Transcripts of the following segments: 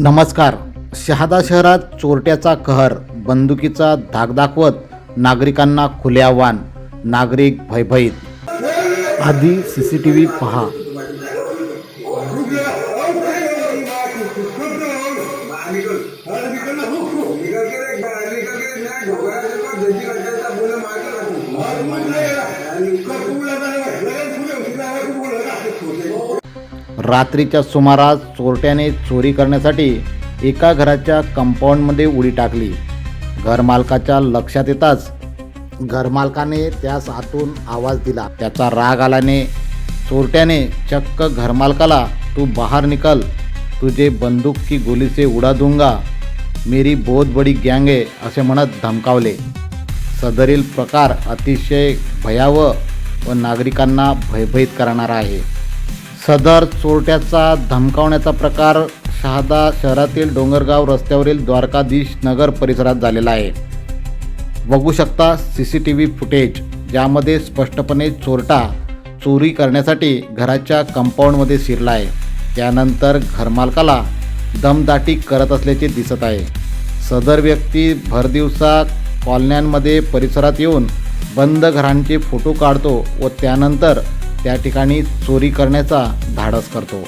नमस्कार. शहादा शहरात चोरट्याचा कहर बंदुकीचा धाक दाखवत नागरिकांना खुले आव्हान नागरिक भयभीत. आधी सी सी टी व्ही पहा. रात्रीच्या सुमारास चोरट्याने चोरी करण्यासाठी एका घराच्या कंपाऊंडमध्ये उडी टाकली. घरमालकाच्या लक्षात येताच घरमालकाने त्यास आतून आवाज दिला. त्याचा राग आल्याने चोरट्याने चक्क घरमालकाला तू बाहेर निकल. तुझे बंदूक की गोली से उडा दूंगा मेरी बहुत बडी गँग आहे असे म्हणत धमकावले. सदरील प्रकार अतिशय भयावह व नागरिकांना भयभीत करणारा आहे. सदर चोरट्याचा धमकावण्याचा प्रकार शहादा शहरातील डोंगरगाव रस्त्यावरील द्वारकाधीश नगर परिसरात झालेला आहे. बघू शकता C C T V footage ज्यामध्ये स्पष्टपणे चोरटा चोरी करण्यासाठी घराच्या कंपाऊंडमध्ये शिरला आहे. त्यानंतर घरमालकाला दमदाटी करत असल्याचे दिसत आहे. सदर व्यक्ती भरदिवसा कॉलन्यांमध्ये परिसरात येऊन बंद घरांचे फोटो काढतो व त्यानंतर त्या ठिकाणी चोरी करण्याचा धाडस करतो.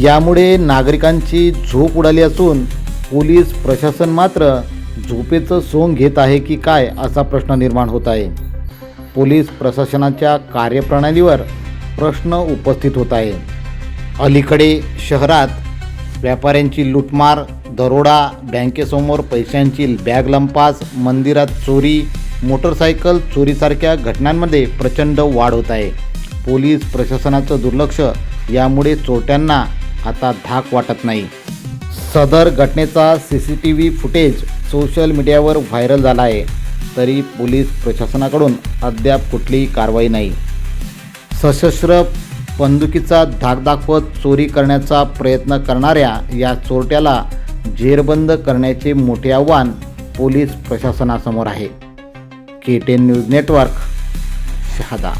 यामुळे नागरिकांची झोप उडाली असून पोलीस प्रशासन मात्र झोपेचं सोंग घेत आहे की काय असा प्रश्न निर्माण होत आहे. पोलीस प्रशासनाच्या कार्यप्रणालीवर प्रश्न उपस्थित होत आहे. अलीकडे शहरात व्यापाऱ्यांची लूटमार दरोडा बँकेसमोर पैशांची बॅग लंपास मंदिरात चोरी मोटरसायकल चोरीसारख्या घटनांमध्ये प्रचंड वाढ होत आहे. पोलीस प्रशासनाचं दुर्लक्ष यामुळे चोरट्यांना आता धाक वाटत नाही. सदर घटनेचा C C T V footage social मीडियावर व्हायरल झाला आहे तरी पोलीस प्रशासनाकडून अद्याप कुठलीही कारवाई नाही. सशस्त्र बंदुकीचा धाक दाखवत चोरी करण्याचा प्रयत्न करणाऱ्या या चोरट्याला जेरबंद करण्याचे मोठे आव्हान पोलीस प्रशासनासमोर आहे. K ten news network Shahada.